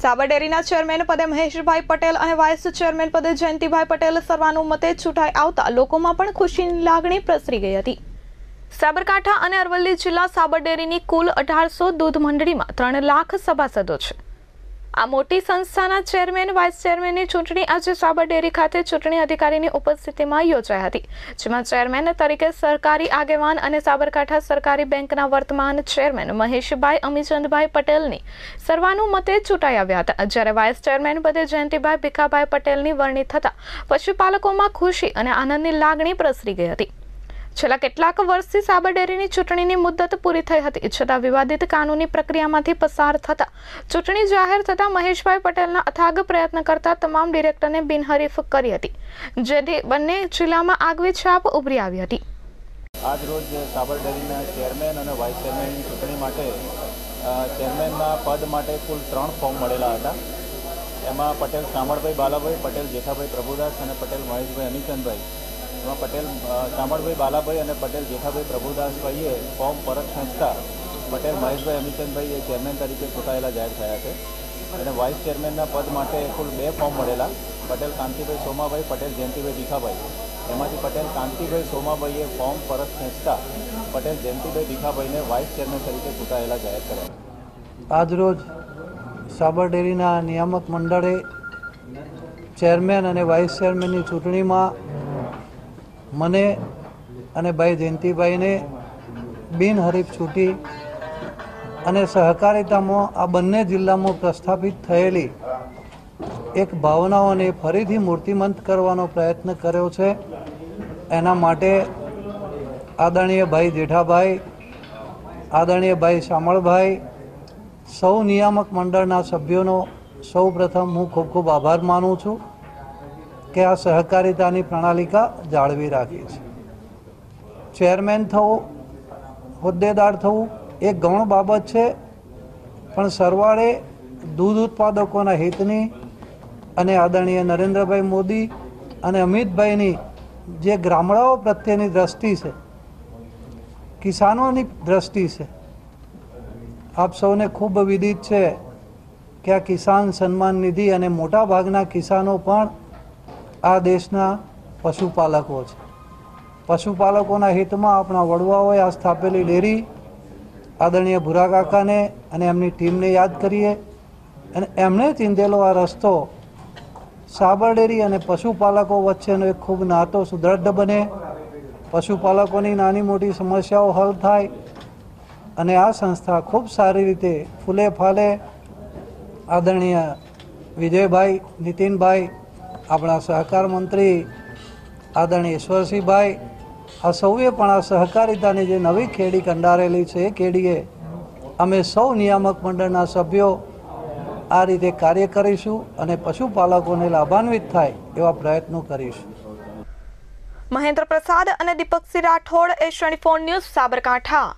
સાબરડેરીના chairman પદે મહેશભાઈ પટેલ અને vice chairman પદે જયંતિભાઈ પટેલ સર્વાનુમતે ચૂંટાઈ આવતા લોકોમાં પણ ખુશીની લાગણી પ્રસરી ગઈ હતી. સાબરકાંઠા અને અરવલ્લી જિલ્લા સાબરડેરીની કુલ અઢારસો દૂધ મંડળીમાં ત્રણ લાખ સભાસદો છે. આ મોટી સંસ્થાના ચેરમેન, વાઇસ ચેરમેનની ચૂંટણી આજે સાબર ડેરી ખાતે ચૂંટણી અધિકારીની ઉપસ્થિતિમાં યોજાઈ હતી, જેમાં ચેરમેન તરીકે સરકારી આગેવાન અને સાબરકાંઠા સરકારી બેંકના વર્તમાન ચેરમેન મહેશભાઈ અમીચંદભાઈ પટેલની સર્વાનુમતે ચૂંટાઈ આવ્યા હતા. જ્યારે વાઇસ ચેરમેન પદે જયંતિભાઈ ભીખાભાઈ પટેલની વરણી થતાં પશુપાલકોમાં ખુશી અને આનંદની લાગણી પ્રસરી ગઈ હતી. છેલ્લા કેટલાક વર્ષથી સાબરડેરીની ચૂંટણીની મુદ્દત પૂરી થઈ હતી. છતાં વિવાદિત કાનૂની પ્રક્રિયામાંથી પસાર થતા ચૂંટણી જાહેર થતા મહેશભાઈ પટેલના અથાગ પ્રયત્ન કરતા તમામ ડિરેક્ટરને બિનહરીફ કરી હતી, જેથી બંને જિલ્લામાં આગવી છાપ ઉભરી આવી હતી. આજ રોજ સાબરડેરીના ચેરમેન અને વાઇસ ચેરમેનની ચૂંટણી માટે ચેરમેનના પદ માટે કુલ ત્રણ ફોર્મ મળેલા હતા. એમાં પટેલ શામળભાઈ બાલાભાઈ, પટેલ જેઠાભાઈ પ્રભુદાસ અને પટેલ મહેશભાઈ અનિચંદભાઈ એમાં પટેલ શામળભાઈ બાલાભાઈ અને પટેલ જેઠાભાઈ પ્રભુદાસભાઈએ ફોર્મ પરત ખેંચતા પટેલ મહેશભાઈ અમિચંદભાઈ એ ચેરમેન તરીકે ચૂંટાયેલા જાહેર થયા છે. અને વાઇસ ચેરમેનના પદ માટે કુલ બે ફોર્મ મળેલા. પટેલ કાંતિભાઈ સોમાભાઈ, પટેલ જયંતિભાઈ દીખાભાઈ એમાંથી પટેલ કાંતિભાઈ સોમાભાઈએ ફોર્મ પરત ખેંચતા પટેલ જયંતિભાઈ ભીખાભાઈને વાઇસ ચેરમેન તરીકે ચૂંટાયેલા જાહેર કર્યા આજરોજ સાબરડેરીના નિયામક મંડળે ચેરમેન અને વાઇસ ચેરમેનની ચૂંટણીમાં મને અને ભાઈ જયંતિભાઈને બિનહરીફ છૂટી અને સહકારિતામાં આ બંને જિલ્લામાં પ્રસ્થાપિત થયેલી એક ભાવનાઓને ફરીથી મૂર્તિમંત કરવાનો પ્રયત્ન કર્યો છે. એના માટે આદરણીય ભાઈ જેઠાભાઈ, આદરણીય ભાઈ શામળભાઈ, સૌ નિયામક મંડળના સભ્યોનો સૌ પ્રથમ હું ખૂબ ખૂબ આભાર માનું છું. કે આ સહકારિતાની પ્રણાલિકા જાળવી રાખી છે ચેરમેન થવું, હોદ્દેદાર થવું, એ ગૌણ બાબત છે, પણ સરવાળે દૂધ ઉત્પાદકોના હિતની અને આદરણીય નરેન્દ્રભાઈ મોદી અને અમિતભાઈની જે ગામડાઓ પ્રત્યેની દ્રષ્ટિ છે, કિસાનોની દ્રષ્ટિ છે, આપ સૌને ખૂબ વિદિત છે કે આ કિસાન સન્માન નિધિ અને મોટા ભાગના કિસાનો પણ આ દેશના પશુપાલકો છે. પશુપાલકોના હિતમાં આપણા વડવાઓએ આ સ્થાપેલી ડેરી આદરણીય ભૂરા કાકાને અને એમની ટીમને યાદ કરીએ અને એમણે ચીંધેલો આ રસ્તો સાબર ડેરી અને પશુપાલકો વચ્ચેનો એક ખૂબ નાતો સુદૃઢ બને. પશુપાલકોની નાની મોટી સમસ્યાઓ હલ થાય અને આ સંસ્થા ખૂબ સારી રીતે ફૂલે ફાલે. આદરણીય વિજયભાઈ, નીતિનભાઈ આપણા સહકાર મંત્રી આદરણીય ઈશ્વરસિંહભાઈ, આ સૌએ પણ આ સહકારિતાની જે નવી ખેડી કંડારેલી છે એ ખેડીએ અમે સૌ નિયામક મંડળના સભ્યો આ રીતે કાર્ય કરીશું અને પશુપાલકોને લાભાન્વિત થાય એવા પ્રયત્નો કરીશું. મહેન્દ્ર પ્રસાદ અને Deepaksinh Rathod, Asian phone news Sabarkantha.